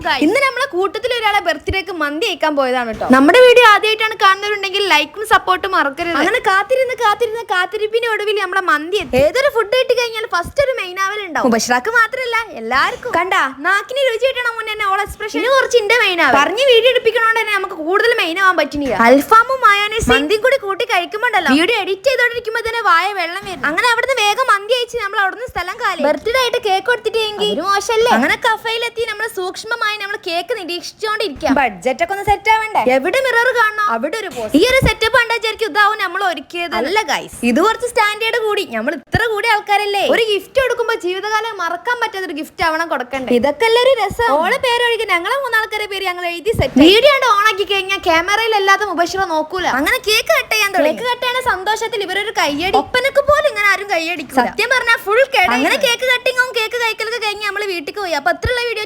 Vlog ഇന്ന് നമ്മളെ കൂട്ടത്തിൽ ഒരാളെ ബർത്ത്ഡേക്ക് മന്തി അയക്കാൻ പോയതാണ് കേട്ടോ. നമ്മുടെ വീഡിയോ ആദ്യമായിട്ടാണ് കാണുന്നവരുണ്ടെങ്കിൽ ലൈക്കും സപ്പോർട്ടും മറക്കരുത്. അങ്ങനെ കാത്തിരുന്ന് കാത്തിരുന്ന് കാത്തിരിപ്പിന് ഒടുവിൽ നമ്മളെ മന്തി ഏതൊരു ഫുഡ് കിട്ടി കഴിഞ്ഞാൽ ഫസ്റ്റ് ഒരു മെയിൻ ആവൽ ഉണ്ടാവും ബഷറാക്ക് മാത്രല്ല എല്ലാവർക്കും. കണ്ടാ? നാക്കിന് രുചി കിട്ടണം മുന്നേ തന്നെ ഓൾ എക്സ്പ്രഷൻ കുറച്ച് ഇന്റെ മെയിൻ ആവും പറഞ്ഞ് വീഡിയോ എടുപ്പിക്കണോണ്ട് തന്നെ നമുക്ക് കൂടുതൽ മെയിൻ ആവാൻ പറ്റുന്നില്ല. അൽഫാമും മായാനും മന്തിയും കൂടി കൂട്ടി കഴിക്കുമ്പോണ്ടല്ലോ. വീഡിയോ എഡിറ്റ് ചെയ്തോണ്ടിരിക്കുമ്പോ തന്നെ വായ വെള്ളം വരും. അങ്ങനെ അവിടുന്ന് വേഗം അയച്ച് നമ്മൾ അവിടുന്ന് സ്ഥലം കാലി. ബർത്ത്ഡേ ആയിട്ട് കേക്ക് കൊടുത്തിട്ടെങ്കിൽ മോശമല്ലേ? അങ്ങനെ കഫയിലെത്തി നമ്മൾ സൂക്ഷ്മമായി നമ്മൾ കേക്ക് നിരീക്ഷിച്ചുകൊണ്ടിരിക്കാം ബഡ്ജറ്റ് ഒക്കെ ഒന്ന് സെറ്റ് ആവണ്ടേ? എവിടെ മിറർ കാണണം? അവിടെ ഒരു പോസ്റ്റ് ഈ ഒരു സെറ്റപ്പ് കണ്ടാ വിചാരിക്കും ഇതാവും നമ്മൾ ഒരുക്കിയത്. അല്ല ഗൈസ് ഇത് കുറച്ച് സ്റ്റാൻഡേർഡ് കൂടി. നമ്മൾ ഇത്ര കൂടി ആൾക്കാരല്ലേ? ഒരു ഗിഫ്റ്റ് കൊടുക്കുമ്പോൾ ജീവിതകാലം മറക്കാൻ പറ്റാത്ത ഒരു ഗിഫ്റ്റ് ആവണം കൊടുക്കണ്ടേ? ഇതൊക്കെ അല്ല ഒരു രസം? ഓളെ പേര് ഒഴികെ ഞങ്ങളെ മൂന്നാൾക്കാരെ പേര് ഞങ്ങൾ എഴുതി സെറ്റ് വീഡിയോ ഓണാക്കി ഓൺ ആക്കി കഴിഞ്ഞാൽ ക്യാമറയിൽ അല്ലാതെ ഉപശ്രം നോക്കൂല. അങ്ങനെ കേക്ക് കട്ട് ചെയ്യാൻ തുടങ്ങി. കേക്ക് കട്ട് ചെയ്യുന്ന സന്തോഷത്തിൽ ഇവരൊരു കയ്യടി. ഒപ്പനക്ക് പോലും ആരും കൈയടിക്കും സത്യം പറഞ്ഞാൽ ഫുൾ അങ്ങനെ കേക്ക് കട്ടിങ്ങും കേക്ക് കഴിക്കലൊക്കെ കഴിഞ്ഞ് നമ്മൾ വീട്ടിൽ പോയി. അപ്പൊ അത്രയുള്ള വീഡിയോ